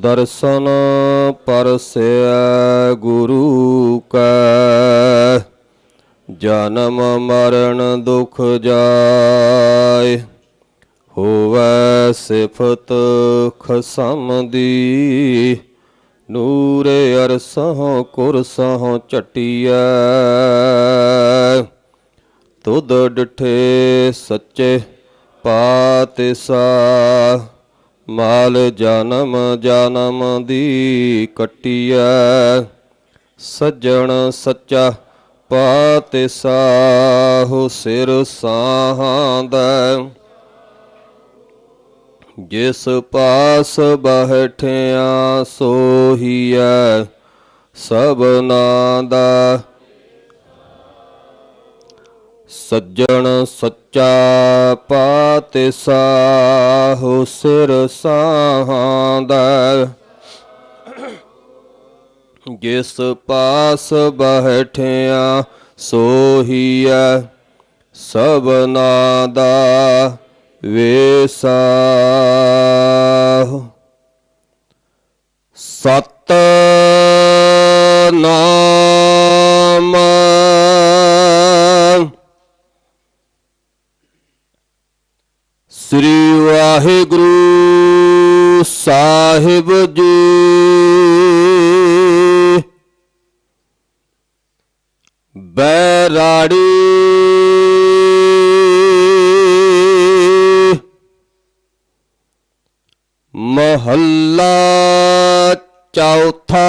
ਦਰਸ਼ਨ ਪਰਸਿਆ ਗੁਰੂ ਕੈ। ਜਨਮ ਮਰਨ ਦੁਖ ਜਾਏ, ਹੋਵੇ ਸਿਫਤ ਖਸਮ ਦੀ ਨੂਰੇ ਅਰਸਹੁ ਕੁਰਸਹੁ ਚਟਿਐ ਤੁਧ ਡਿਠੇ ਸੱਚੇ ਪਾਤਿਸਾ। ਮਾਲ ਜਨਮ ਜਨਮ ਦੀ ਕਟਿਐ। ਸੱਜਣ ਸੱਚਾ ਪਾਤਿਸਾ ਹੋ ਸਿਰ ਸਾਹਾਂਦਾ। ਜਿਸ ਪਾਸ ਬਹਿਠਿਆ ਸੋਹੀਐ ਸਭਨਾ ਦਾ ਸੱਜਣ ਸੱਚਾ ਪਾਤਿਸਾ ਹੋ ਸਿਰ ਸਾਹਾਂਦਾ। ਜਿਸ ਪਾਸ ਬਹਿਠਿਆ ਸੋਹੀਐ ਸਭਨਾ ਦਾ ਵੇਸਾ ਸਤ ਨਾਮ ਸ੍ਰੀ ਵਾਹਿਗੁਰੂ ਸਾਹਿਬ ਜੀ। ਬੈਰਾੜੀ ਮਹੱਲਾ ਚੌਥਾ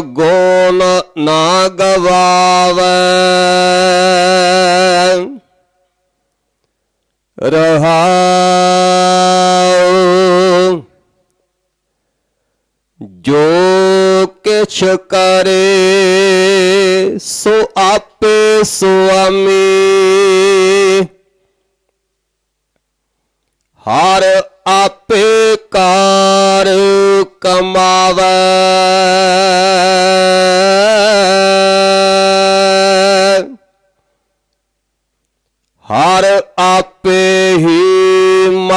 ਗੋਨ ਨਾ ਗਵਾਵੇ। ਰਹਾਉ ਜੋ ਕਿਛ ਕਰੇ ਸੋ ਆਪੇ ਸੁਆਮੀ। ਹਰ ਆਪੇ ਕਾਰ ਕਮਾਵੇ।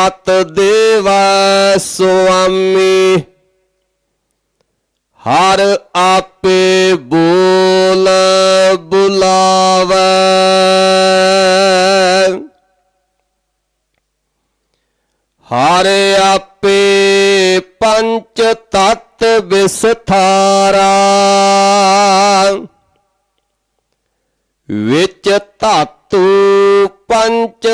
ਹੀ ਮਤ ਦੇਵੈ ਸੁਆਮੀ, ਹਰ ਆਪੇ ਬੋਲ ਬੁਲਾਵੇ। ਹਰ ਆਪੇ ਪੰਚ ਤਤ ਵਿਸਥਾਰਾ, ਵਿੱਚ ਧਾਤੂ ਪੰਚ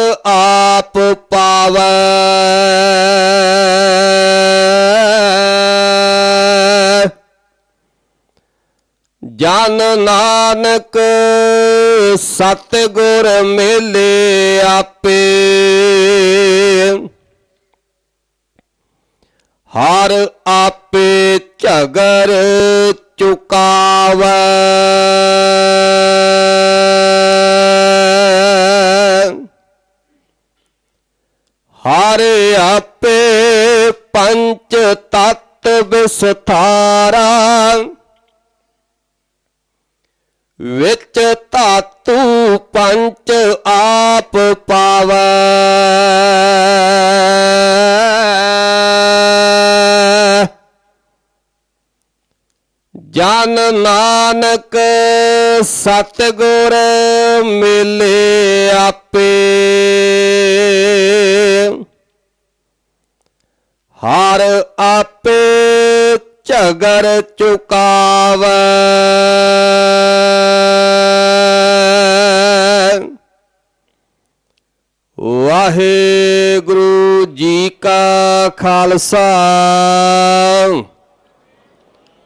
ਜਨ ਨਾਨਕ ਸਤ ਗੁਰ ਮੇਲੇ ਆਪੇ। ਹਰ ਆਪੇ ਝਗਰ ਚੁਕਾਵੈ। ਹਰ ਆਪੇ ਪੰਚ ਤਤ ਵਿਸਥਾਰਾ। ਵਿੱਚ ਧਾਤੂ ਪੰਚ ਆਪ ਪਾਵੈ। ਜਨ ਨਾਨਕ ਸਤਗੁਰ ਮਿਲੇ ਆਪੇ। ਹਰ ਆਪੇ ਝਗਰ ਚੁਕਾਵੈ ਵਾਹਿਗੁਰੂ ਜੀ ਕਾ ਖਾਲਸਾ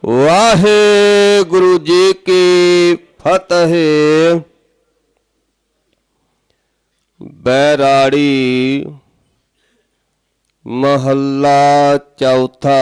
ਵਾਹਿਗੁਰੂ ਜੀ ਕੀ ਫਤਿਹ ਬੈਰਾੜੀ ਮਹੱਲਾ ਚੌਥਾ